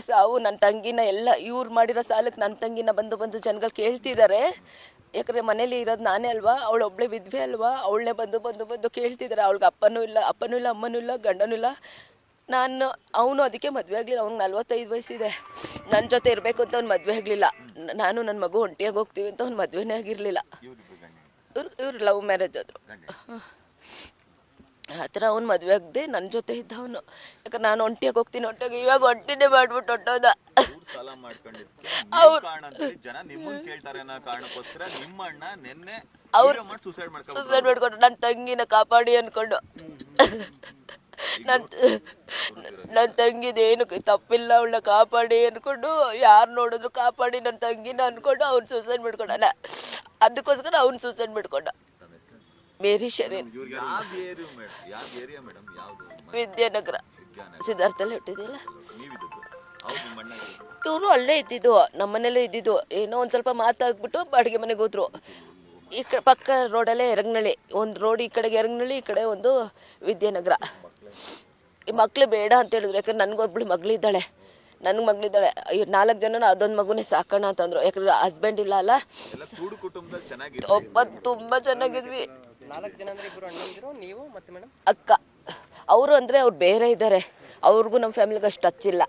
ಸಾವು ನನ್ನ ತಂಗಿನ ಎಲ್ಲ ಇವ್ರು ಮಾಡಿರೋ ಸಾಲಕ್ಕೆ ನನ್ನ ತಂಗಿನ ಬಂದು ಬಂದು ಜನಗಳು ಕೇಳ್ತಿದ್ದಾರೆ ಯಾಕಂದರೆ ಮನೇಲಿ ಇರೋದು ನಾನೇ ಅಲ್ವಾ? ಅವಳು ಒಬ್ಳೆ ವಿದ್ವೆ ಅಲ್ವಾ? ಅವಳನ್ನೇ ಬಂದು ಬಂದು ಬಂದು ಕೇಳ್ತಿದ್ದಾರೆ ಅವಳಿಗೆ ಅಪ್ಪನೂ ಇಲ್ಲ ಅಪ್ಪನೂ ಇಲ್ಲ ಅಮ್ಮನೂ ಇಲ್ಲ ಗಂಡನೂ ಇಲ್ಲ. ನಾನು ಅವನು ಅದಕ್ಕೆ ಮದುವೆ ಆಗಲಿಲ್ಲ. ಅವ್ನಿಗೆ ನಲ್ವತ್ತೈದು ವಯಸ್ಸಿದೆ. ನನ್ನ ಜೊತೆ ಇರಬೇಕು ಅಂತ ಅವ್ನು ಮದುವೆ ಆಗಲಿಲ್ಲ. ನಾನು ನನ್ನ ಮಗು ಒಂಟಿಯಾಗಿ ಹೋಗ್ತೀವಿ ಅಂತ ಅವ್ನು ಮದುವೆನೇ ಆಗಿರಲಿಲ್ಲ. ಇವ್ರು ಇವ್ರು ಲವ್ ಮ್ಯಾರೇಜ್ ಆದರು. ಥರ ಅವ್ನು ಮದುವೆ ಆಗದೆ ನನ್ನ ಜೊತೆ ಇದ್ದ ಅವನು ಯಾಕಂದ್ರೆ ನಾನು ಒಂಟಿಯಾಗಿ ಹೋಗ್ತೀನಿ ಒಂಟಿಯಾಗಿ ಇವಾಗ ಒಂಟಿನೇ ಮಾಡ್ಬಿಟ್ಟು ಹೊಟ್ಟೋದ. ಅವ್ರು ಸಾಲ ಮಾಡ್ಕೊಂಡಿದ್ದಕ್ಕೆ ನೀವು ಕಾರಣ ಅಂತೇಳಿ ಜನ ನಿಮ್ಮನ್ನ ಕೇಳ್ತಾರೆ ಅನ್ನೋ ಕಾರಣಕ್ಕೋಸ್ಕರ ನಿಮ್ಮ ಅಣ್ಣ ನಿನ್ನೆ ಅವ್ರು ಮಾಡಿ ಸುಸೈಡ್ ಮಾಡ್ಕೊಂಡು ಸುಸೈಡ್ ಮಾಡ್ಕೊಂಡು ನನ್ನ ತಂಗಿನ ಕಾಪಾಡಿ ಅನ್ಕೊಂಡು. ನನ್ನ ನನ್ನ ತಂಗಿದೇನು ತಪ್ಪಿಲ್ಲ ಅವಳನ್ನ ಕಾಪಾಡಿ ಅನ್ಕೊಂಡು ಯಾರು ನೋಡಿದ್ರು ಕಾಪಾಡಿ ನನ್ನ ತಂಗಿನ ಅನ್ಕೊಂಡು ಅವ್ನು ಸೂಸೈಡ್ ಮಾಡ್ಕೊಂಡಲ್ಲ ಅದಕ್ಕೋಸ್ಕರ ಅವ್ನು ಸೂಸೈಡ್ ಮಾಡ್ಕೊಂಡ. ಮೇರಿ ಶರೀನ್ ವಿದ್ಯಾನಗರ. ಸಿದ್ಧಾರ್ಥಲ್ಲಿ ಅಣ್ಣ ಇವರು ಅಲ್ಲೇ ಇದ್ದಿದ್ದು. ನಮ್ಮನೇಲೇ ಇದ್ದಿದ್ದು. ಏನೋ ಒಂದು ಸ್ವಲ್ಪ ಮಾತಾಡ್ಬಿಟ್ಟು ಬಾಡಿಗೆ ಮನೆಗೆ ಹೋದ್ರು. ಈ ಕಡೆ ಪಕ್ಕ ರೋಡಲ್ಲೇ ಎರಗ್ನಳ್ಳಿ. ಒಂದು ರೋಡ್ ಈ ಕಡೆಗೆ ಎರಗ್ನಳ್ಳಿ ಈ ಕಡೆ ಒಂದು ವಿದ್ಯಾನಗರ. ಈ ಮಕ್ಳು ಬೇಡ ಅಂತ ಹೇಳಿದ್ರು. ಯಾಕಂದ್ರೆ ನನಗೊಬ್ಳು ಮಗಳಿದ್ದಾಳೆ. ನನಗೆ ಮಗಳಿದ್ದಾಳೆ. ಅಯ್ಯೋ ನಾಲ್ಕು ಜನ ಅದೊಂದು ಮಗುನೇ ಸಾಕೋಣ ಅಂತಂದ್ರು. ಯಾಕಂದ್ರೆ ಹಸ್ಬೆಂಡ್ ಇಲ್ಲ ಅಲ್ಲ. ಒಬ್ಬ ತುಂಬ ಚೆನ್ನಾಗಿದ್ವಿ. ನಾಲ್ಕು ಜನ ಅಂದ್ರೆ ಇಬ್ರು ಅಣ್ಣಂದಿರು ನೀವು ಮತ್ತೆ ಮೇಡಮ್ ಅಕ್ಕ ಅವರು ಅಂದರೆ ಅವ್ರು ಬೇರೆ ಇದ್ದಾರೆ ಅವ್ರಿಗೂ ನಮ್ಮ ಫ್ಯಾಮಿಲಿಗೆ ಅಷ್ಟು ಟಚ್ ಇಲ್ಲ.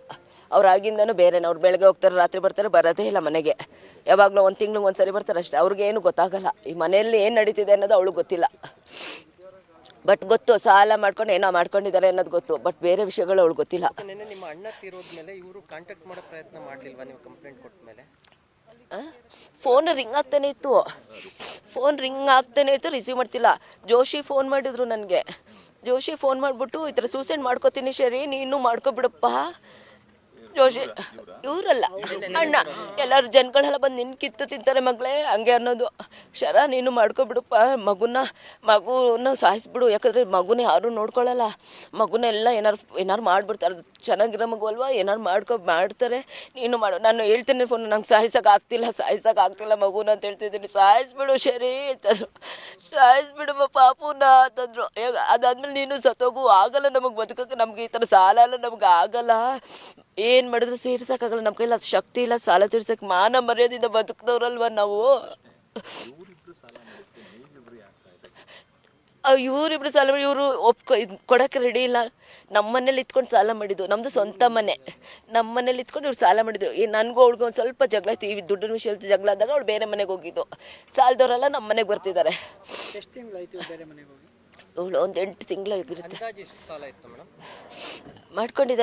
ಅವ್ರು ಆಗಿಂದನೂ ಬೇರೆನೇ ಅವ್ರು ಬೆಳಗ್ಗೆ ಹೋಗ್ತಾರೆ ರಾತ್ರಿ ಬರ್ತಾರೆ ಬರೋದೇ ಇಲ್ಲ ಮನೆಗೆ. ಯಾವಾಗಲೂ ಒಂದು ತಿಂಗ್ಳಿಗೆ ಒಂದು ಸರಿ ಬರ್ತಾರೆ ಅಷ್ಟೇ. ಅವ್ರಿಗೇನು ಗೊತ್ತಾಗಲ್ಲ. ಈ ಮನೆಯಲ್ಲಿ ಏನು ನಡೀತಿದೆ ಅನ್ನೋದು ಅವಳಿಗೆ ಗೊತ್ತಿಲ್ಲ. ಬಟ್ ಗೊತ್ತು ಸಾಲ ಮಾಡ್ಕೊಂಡು ಏನೋ ಮಾಡ್ಕೊಂಡಿದ್ದಾರೆ ಅನ್ನೋದು ಗೊತ್ತು. ಬಟ್ ಬೇರೆ ವಿಷಯಗಳು ಅವಳು ಗೊತ್ತಿಲ್ಲ. ನಿನ್ನೆ ನಿಮ್ಮ ಅಣ್ಣ ತೀರೋದ್ಮೇಲೆ ಇವರು ಕಾಂಟ್ಯಾಕ್ಟ್ ಮಾಡೋ ಪ್ರಯತ್ನ ಮಾಡಲಿಲ್ವಾ ನೀವು ಕಂಪ್ಲೇಂಟ್ ಕೊಟ್ಟ ಮೇಲೆ ಫೋನ್ ರಿಂಗ್ ಆಗ್ತಾನೆ ಇತ್ತು. ಫೋನ್ ರಿಂಗ್ ಆಗ್ತಾನೆ ಇತ್ತು ರಿಸೀವ್ ಮಾಡ್ತಿಲ್ಲ. ಜೋಶಿ ಫೋನ್ ಮಾಡಿದ್ರು ನನಗೆ. ಜೋಶಿ ಫೋನ್ ಮಾಡಿಬಿಟ್ಟು ಈ ಥರ ಸೂಸೈಡ್ ಮಾಡ್ಕೋತೀನಿ ಶರಿ, ನೀನು ಮಾಡ್ಕೊಬಿಡಪ್ಪ. ಜೋಶಿ ಇವರಲ್ಲ. ಅಣ್ಣ ಎಲ್ಲರೂ ಜನಗಳೆಲ್ಲ ಬಂದು ನಿನ್ನ ಕಿತ್ತು ತಿಂತಾರೆ ಮಗಳೇ. ಹಂಗೆ ಅನ್ನೋದು. ಶರ ನೀನು ಮಾಡ್ಕೊಬಿಡಪ್ಪ. ಮಗುನ ಮಗುನ ಸಾಯಿಸ್ಬಿಡು. ಯಾಕಂದರೆ ಮಗುನ ಯಾರೂ ನೋಡ್ಕೊಳ್ಳಲ್ಲ ಮಗುನೆಲ್ಲ ಏನಾರು ಏನಾರು ಮಾಡ್ಬಿಡ್ತಾರೆ. ಅದು ಚೆನ್ನಾಗಿರೋ ಮಗು ಅಲ್ವಾ? ಏನಾರು ಮಾಡ್ಕೊ ಮಾಡ್ತಾರೆ. ನೀನು ಮಾಡು. ನಾನು ಹೇಳ್ತೀನಿ ಫೋನ್ ನಂಗೆ ಸಾಯಿಸೋಕೆ ಆಗ್ತಿಲ್ಲ ಸಾಯಿಸೋಕೆ ಆಗ್ತಿಲ್ಲ ಮಗುನ ಅಂತ ಹೇಳ್ತಿದ್ದೀನಿ. ಸಾಯಿಸ್ಬಿಡು ಶರಿ ಅಂತಂದ್ರು ಸಾಯಿಸ್ಬಿಡು ಪಾಪುನ ಅಂತಂದ್ರು ಅದಾದ್ಮೇಲೆ ನೀನು ಸತೋಗು ಆಗಲ್ಲ ನಮಗೆ ಬದುಕೋಕೆ ನಮ್ಗೆ ಈ ಥರ ಸಾಲ ಎಲ್ಲ ನಮ್ಗೆ ಆಗಲ್ಲ. ಏನು ಮಾಡಿದ್ರು ಸೇರ್ಸಕ್ಕಾಗಲ್ಲ. ನಮ್ಮ ಕೈಲಿ ಅದು ಶಕ್ತಿ ಇಲ್ಲ ಸಾಲ ತೀರ್ಸಕ್ ಮಾನ ಮರ್ಯಾದಿಂದ ಬದುಕಿದವ್ರಲ್ವ ನಾವು? ಇವ್ರಿಬ್ರು ಸಾಲ ಮಾಡಿ ಇವರು ಒಪ್ಕೊ ಇದು ಕೊಡೋಕ್ಕೆ ರೆಡಿ ಇಲ್ಲ. ನಮ್ಮ ಮನೇಲಿ ಇತ್ಕೊಂಡು ಸಾಲ ಮಾಡಿದ್ದು. ನಮ್ಮದು ಸ್ವಂತ ಮನೆ. ನಮ್ಮ ಮನೇಲಿ ಇತ್ಕೊಂಡು ಇವ್ರು ಸಾಲ ಮಾಡಿದ್ರು. ಈ ನನಗೂ ಅವ್ಳಿಗೆ ಒಂದು ಸ್ವಲ್ಪ ಜಗಳ ಆಯ್ತು ಈ ದುಡ್ಡಿನ ವಿಷಯ ಜಗಳ ಆದಾಗ ಅವ್ಳು ಬೇರೆ ಮನೆಗೆ ಹೋಗಿದ್ದು. ಸಾಲದವರೆಲ್ಲ ನಮ್ಮ ಮನೆಗೆ ಬರ್ತಿದ್ದಾರೆ. ಇವಳು ಒಂದು ಎಂಟು ತಿಂಗಳಾಗಿರುತ್ತೆ ಮಾಡ್ಕೊಂಡಿದ್ದಾರೆ.